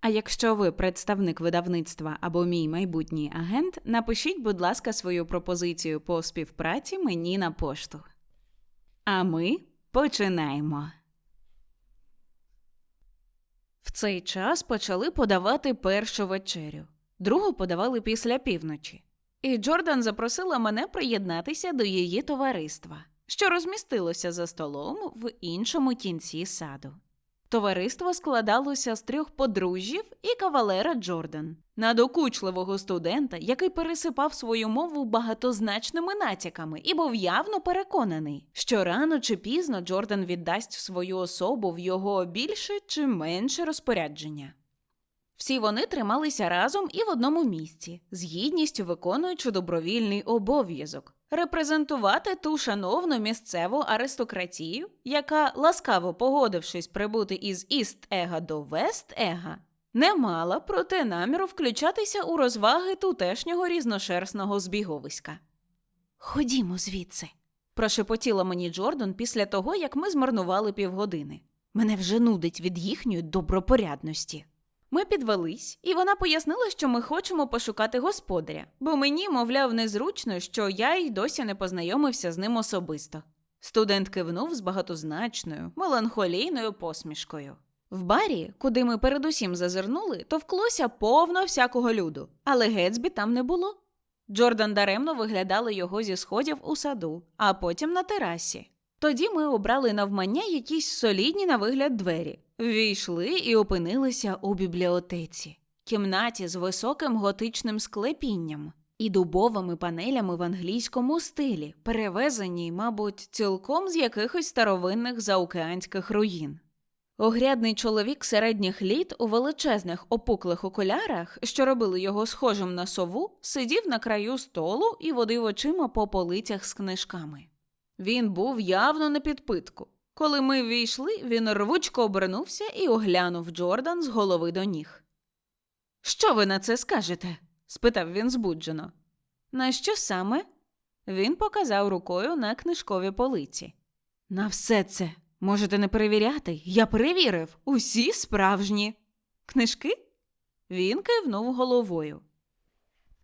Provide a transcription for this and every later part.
А якщо ви представник видавництва або мій майбутній агент, напишіть, будь ласка, свою пропозицію по співпраці мені на пошту. А ми починаємо. В цей час почали подавати першу вечерю, другу подавали після півночі. І Джордан запросила мене приєднатися до її товариства, що розмістилося за столом в іншому кінці саду. Товариство складалося з трьох подружжів і кавалера Джордан, надокучливого студента, який пересипав свою мову багатозначними натяками і був явно переконаний, що рано чи пізно Джордан віддасть свою особу в його більше чи менше розпорядження. Всі вони трималися разом і в одному місці, з гідністю виконуючи добровільний обов'язок репрезентувати ту шановну місцеву аристократію, яка, ласкаво погодившись прибути із Іст Ега до Вест Ега, не мала проте наміру включатися у розваги тутешнього різношерстного збіговиська. Ходімо звідси, прошепотіла мені Джордан після того, як ми змарнували півгодини. Мене вже нудить від їхньої добропорядності. Ми підвелись, і вона пояснила, що ми хочемо пошукати господаря, бо мені, мовляв, незручно, що я й досі не познайомився з ним особисто. Студент кивнув з багатозначною, меланхолійною посмішкою. В барі, куди ми передусім зазирнули, товклося повно всякого люду, але Гетсбі там не було. Джордан даремно виглядали його зі сходів у саду, а потім на терасі. Тоді ми обрали навмання якісь солідні на вигляд двері, ввійшли і опинилися у бібліотеці, кімнаті з високим готичним склепінням і дубовими панелями в англійському стилі, перевезені, мабуть, цілком з якихось старовинних заокеанських руїн. Огрядний чоловік середніх літ у величезних опуклих окулярах, що робили його схожим на сову, сидів на краю столу і водив очима по полицях з книжками. Він був явно на підпитку. Коли ми ввійшли, він рвучко обернувся і оглянув Джордан з голови до ніг. Що ви на це скажете? спитав він збуджено. На що саме? Він показав рукою на книжкові полиці. На все це можете не перевіряти. Я перевірив. Усі справжні. Книжки? Він кивнув головою.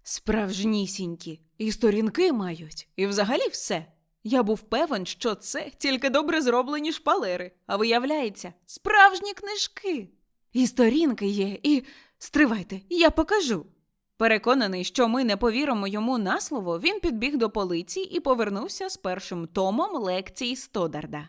Справжнісінькі, і сторінки мають, і взагалі все. Я був певен, що це тільки добре зроблені шпалери, а виявляється, справжні книжки. І сторінки є, і стривайте, я покажу. Переконаний, що ми не повіримо йому на слово, він підбіг до полиці і повернувся з першим томом лекцій Стодарда.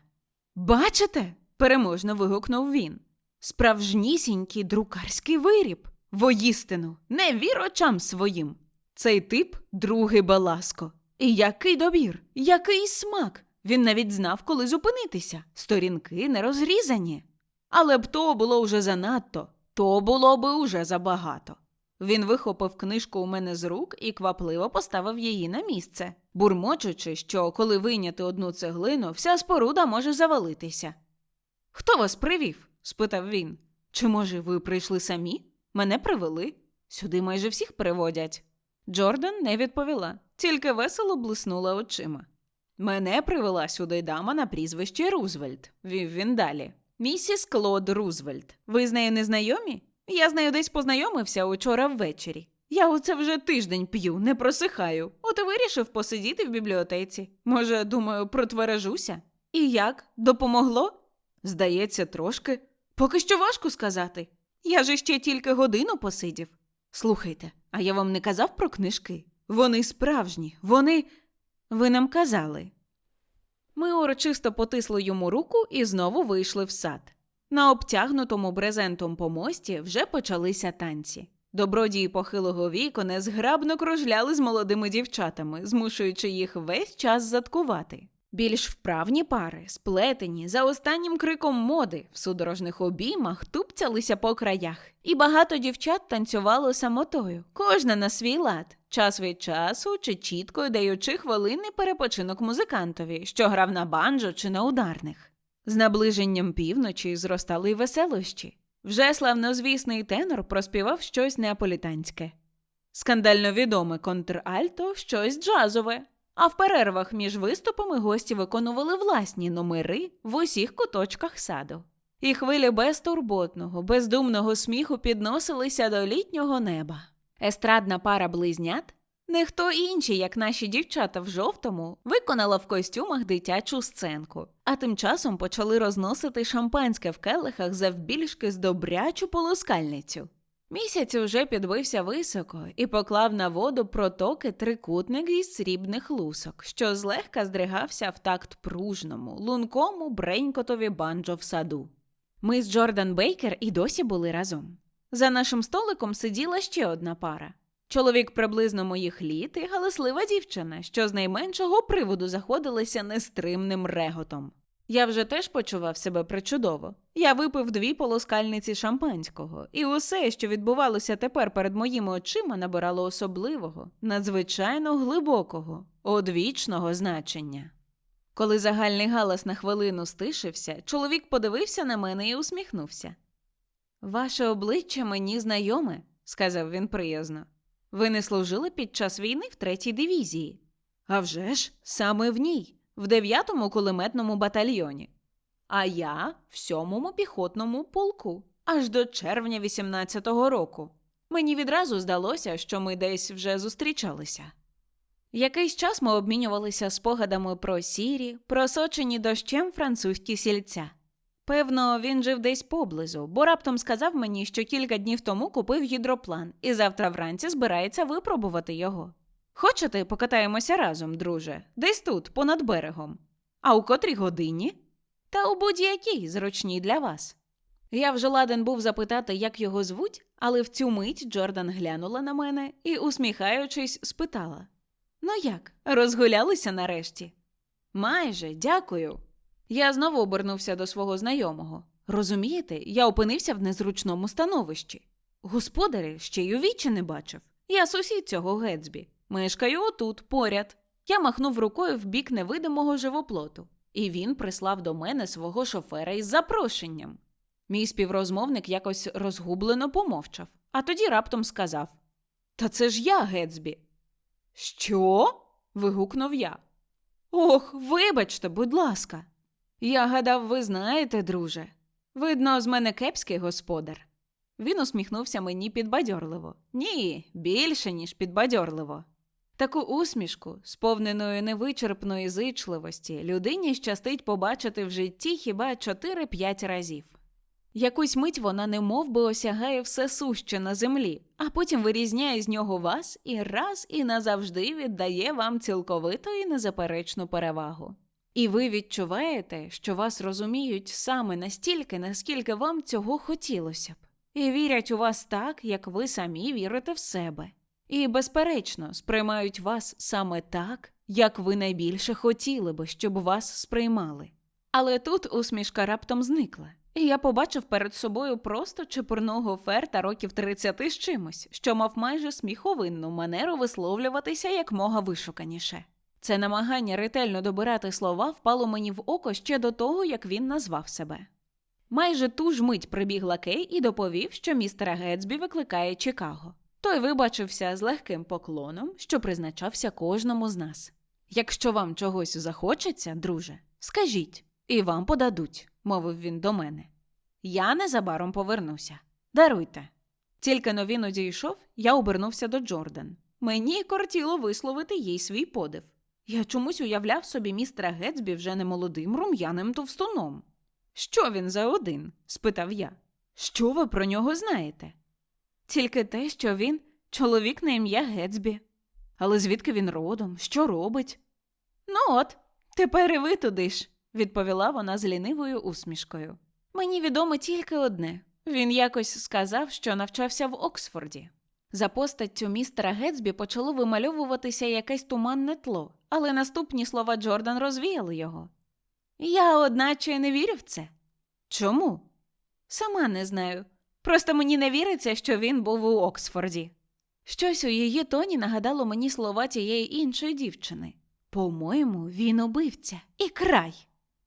Бачите? переможно вигукнув він. Справжнісінький друкарський виріб. Воїстину, не вір очам своїм. Цей тип другий Баласко. І який добір, який смак! Він навіть знав, коли зупинитися. Сторінки не розрізані. Але б то було вже занадто, то було би уже забагато. Він вихопив книжку у мене з рук і квапливо поставив її на місце, бурмочучи, що коли вийняти одну цеглину, вся споруда може завалитися. Хто вас привів? спитав він. Чи, може, ви прийшли самі? Мене привели. Сюди майже всіх приводять. Джордан не відповіла, тільки весело блиснула очима. Мене привела сюди дама на прізвище Рузвельт, вів він далі. Місіс Клод Рузвельт. Ви з нею не знайомі? Я з нею десь познайомився учора ввечері. Я оце вже тиждень п'ю, не просихаю. От і вирішив посидіти в бібліотеці. Може, думаю, протвережуся? І як? Допомогло? Здається, трошки. Поки що важко сказати. Я же ще тільки годину посидів. Слухайте, а я вам не казав про книжки? Вони справжні, вони. Ви нам казали. Ми урочисто потисли йому руку і знову вийшли в сад. На обтягнутому брезентом помості вже почалися танці. Добродії похилого віку незграбно кружляли з молодими дівчатами, змушуючи їх весь час заткувати. Більш вправні пари, сплетені, за останнім криком моди, в судорожних обіймах тупцялися по краях, і багато дівчат танцювало самотою, кожна на свій лад, час від часу чи чітко даючи хвилинний перепочинок музикантові, що грав на банджо чи на ударних. З наближенням півночі зростали й веселощі. Вже славнозвісний тенор проспівав щось неаполітанське. Скандально відоме контральто щось джазове. А в перервах між виступами гості виконували власні номери в усіх куточках саду. І хвилі безтурботного, бездумного сміху підносилися до літнього неба. Естрадна пара близнят, не хто інші, як наші дівчата в жовтому, виконала в костюмах дитячу сценку, а тим часом почали розносити шампанське в келихах завбільшки з добрячу полоскальницю. Місяць уже підбився високо і поклав на воду протоки трикутник із срібних лусок, що злегка здригався в такт пружному, лункому бренькотові банджо в саду. Ми з Джордан Бейкер і досі були разом. За нашим столиком сиділа ще одна пара. Чоловік приблизно моїх літ і галаслива дівчина, що з найменшого приводу заходилися нестримним реготом. Я вже теж почував себе причудово. Я випив дві полоскальниці шампанського, і усе, що відбувалося тепер перед моїми очима, набирало особливого, надзвичайно глибокого, одвічного значення. Коли загальний галас на хвилину стишився, чоловік подивився на мене і усміхнувся. Ваше обличчя мені знайоме, сказав він приязно. Ви не служили під час війни в третій дивізії. «А вже ж, саме в ній, в дев'ятому кулеметному батальйоні. А я в сьомому піхотному полку, аж до червня 18-го року. Мені відразу здалося, що ми десь вже зустрічалися. Якийсь час ми обмінювалися спогадами про сірі, просочені дощем французькі сільця. Певно, він жив десь поблизу, бо раптом сказав мені, що кілька днів тому купив гідроплан і завтра вранці збирається випробувати його. Хочете, покатаємося разом, друже, десь тут, понад берегом. А у котрій годині? Та у будь-якій зручній для вас. Я вже ладен був запитати, як його звуть, але в цю мить Джордан глянула на мене і, усміхаючись, спитала: Ну як, розгулялися нарешті? Майже, дякую. Я знову обернувся до свого знайомого. Розумієте, я опинився в незручному становищі. Господарі ще й у вічі не бачив. Я сусід цього Гетсбі. Мешкаю отут, поряд. Я махнув рукою в бік невидимого живоплоту, і він прислав до мене свого шофера із запрошенням. Мій співрозмовник якось розгублено помовчав, а тоді раптом сказав: Та це ж я, Гетсбі. Що? вигукнув я. Ох, вибачте, будь ласка. Я гадав, ви знаєте, друже. Видно, з мене кепський господар. Він усміхнувся мені підбадьорливо. Ні, більше, ніж підбадьорливо. Таку усмішку, сповненою невичерпної зичливості, людині щастить побачити в житті хіба 4-5 разів. Якусь мить вона немов би осягає все суще на землі, а потім вирізняє з нього вас і раз і назавжди віддає вам цілковиту і незаперечну перевагу. І ви відчуваєте, що вас розуміють саме настільки, наскільки вам цього хотілося б, і вірять у вас так, як ви самі вірите в себе, і, безперечно, сприймають вас саме так, як ви найбільше хотіли би, щоб вас сприймали. Але тут усмішка раптом зникла, і я побачив перед собою просто чепурного ферта років 30 з чимось, що мав майже сміховинну манеру висловлюватися як мога вишуканіше. Це намагання ретельно добирати слова впало мені в око ще до того, як він назвав себе. Майже ту ж мить прибіг лакей і доповів, що містера Гетсбі викликає Чикаго. Той вибачився з легким поклоном, що призначався кожному з нас. Якщо вам чогось захочеться, друже, скажіть, і вам подадуть, мовив він до мене. Я незабаром повернуся. Даруйте. Тільки но він одійшов, я обернувся до Джордан. Мені кортіло висловити їй свій подив. Я чомусь уявляв собі містера Гетсбі вже не молодим рум'яним товстуном. Що він за один? спитав я. Що ви про нього знаєте? Тільки те, що він чоловік на ім'я Гетсбі. Але звідки він родом? Що робить? Ну от, тепер і ви туди ж, відповіла вона з лінивою усмішкою. Мені відомо тільки одне він якось сказав, що навчався в Оксфорді. За постаттю містера Гетсбі почало вимальовуватися якесь туманне тло, але наступні слова Джордан розвіяли його. Я, одначе, не вірю в це. Чому? Сама не знаю. Просто мені не віриться, що він був у Оксфорді. Щось у її тоні нагадало мені слова тієї іншої дівчини. По-моєму, він убивця і край.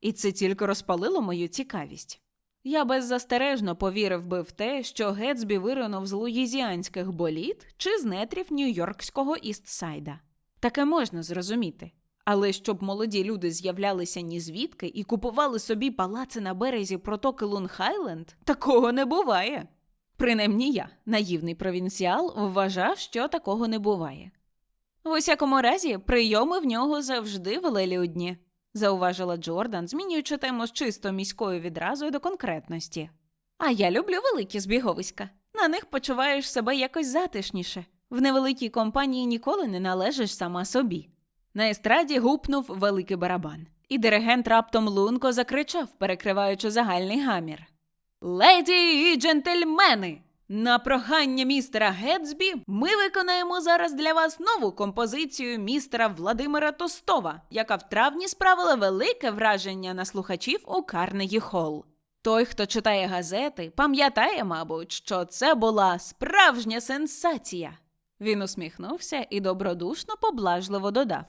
І це тільки розпалило мою цікавість. Я беззастережно повірив би в те, що Гетсбі виринув з луїзіанських боліт чи з нетрів Нью-Йоркського Істсайда. Таке можна зрозуміти. Але щоб молоді люди з'являлися ні звідки і купували собі палаци на березі протоки Лунхайленд, такого не буває. Принаймні я, наївний провінціал, вважав, що такого не буває. В усякому разі, прийоми в нього завжди велелюдні, зауважила Джордан, змінюючи тему з чисто міською відразу до конкретності. А я люблю великі збіговиська. На них почуваєш себе якось затишніше. В невеликій компанії ніколи не належиш сама собі. На естраді гупнув великий барабан, і диригент раптом лунко закричав, перекриваючи загальний гамір. Леді і джентльмени! На прохання містера Гетсбі ми виконаємо зараз для вас нову композицію містера Владимира Тостова, яка в травні справила велике враження на слухачів у Карнегі Холл. Той, хто читає газети, пам'ятає, мабуть, що це була справжня сенсація. Він усміхнувся і добродушно поблажливо додав: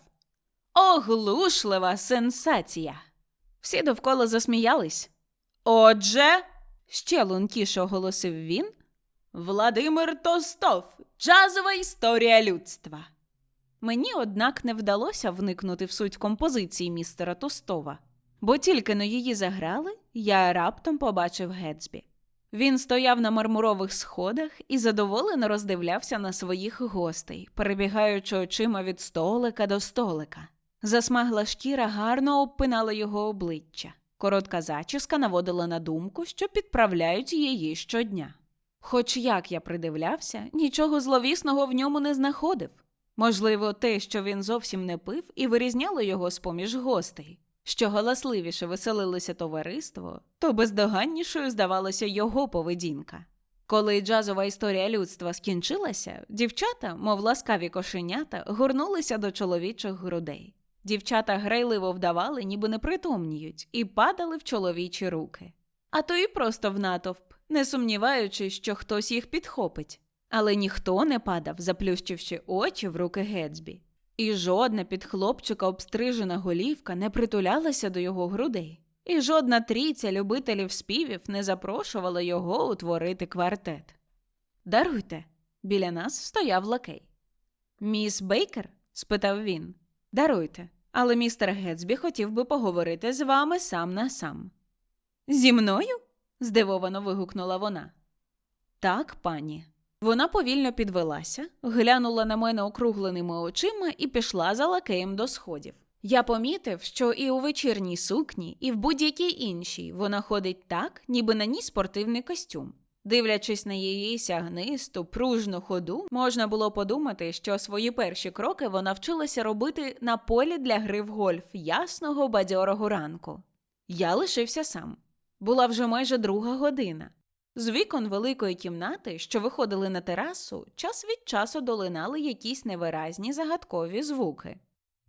Оглушлива сенсація. Всі довкола засміялись. Отже, ще лункіше оголосив він. Владимир Тостов. Джазова історія людства. Мені, однак, не вдалося вникнути в суть композиції містера Тостова, бо тільки но її заграли, я раптом побачив Гетсбі. Він стояв на мармурових сходах і задоволено роздивлявся на своїх гостей, перебігаючи очима від столика до столика. Засмагла шкіра гарно обпинала його обличчя. Коротка зачіска наводила на думку, що підправляють її щодня. Хоч як я придивлявся, нічого зловісного в ньому не знаходив. Можливо, те, що він зовсім не пив, і вирізняло його з поміж гостей. Що галасливіше веселилося товариство, то бездоганнішою здавалася його поведінка. Коли джазова історія людства скінчилася, дівчата, мов ласкаві кошенята, горнулися до чоловічих грудей. Дівчата грайливо вдавали, ніби не притомніють, і падали в чоловічі руки. А то і просто в натовп, не сумніваючись, що хтось їх підхопить. Але ніхто не падав, заплющивши очі в руки Гетсбі. І жодна під хлопчика обстрижена голівка не притулялася до його грудей, і жодна трійця любителів співів не запрошувала його утворити квартет. Даруйте, біля нас стояв лакей. Міс Бейкер? спитав він. Даруйте, але містер Гетсбі хотів би поговорити з вами сам на сам. Зі мною? здивовано вигукнула вона. Так, пані. Вона повільно підвелася, глянула на мене округленими очима і пішла за лакеєм до сходів. Я помітив, що і у вечірній сукні, і в будь-якій іншій вона ходить так, ніби на ній спортивний костюм. Дивлячись на її сягнисту, пружну ходу, можна було подумати, що свої перші кроки вона вчилася робити на полі для гри в гольф ясного бадьорого ранку. Я лишився сам. Була вже майже друга година. З вікон великої кімнати, що виходили на терасу, час від часу долинали якісь невиразні загадкові звуки.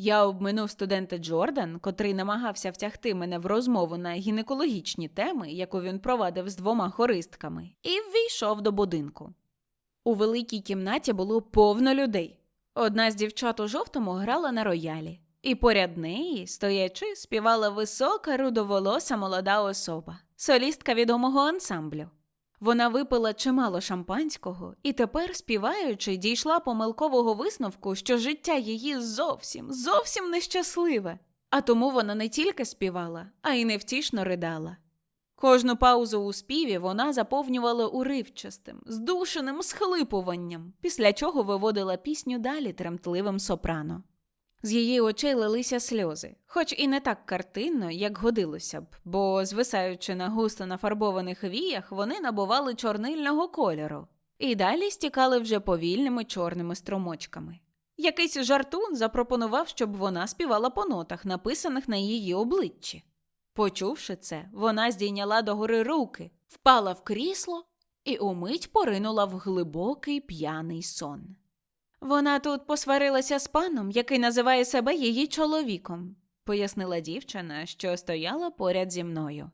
Я обминув студента Джордан, котрий намагався втягти мене в розмову на гінекологічні теми, яку він провадив з двома хористками, і ввійшов до будинку. У великій кімнаті було повно людей. Одна з дівчат у жовтому грала на роялі, і поряд неї, стоячи, співала висока рудоволоса молода особа, солістка відомого ансамблю. Вона випила чимало шампанського і тепер, співаючи, дійшла помилкового висновку, що життя її зовсім, зовсім нещасливе. А тому вона не тільки співала, а й невтішно ридала. Кожну паузу у співі вона заповнювала уривчастим, здушеним схлипуванням, після чого виводила пісню далі тремтливим сопрано. З її очей лилися сльози, хоч і не так картинно, як годилося б, бо, звисаючи на густо нафарбованих віях, вони набували чорнильного кольору і далі стікали вже повільними чорними струмочками. Якийсь жартун запропонував, щоб вона співала по нотах, написаних на її обличчі. Почувши це, вона здійняла догори руки, впала в крісло і умить поринула в глибокий п'яний сон. Вона тут посварилася з паном, який називає себе її чоловіком, пояснила дівчина, що стояла поряд зі мною.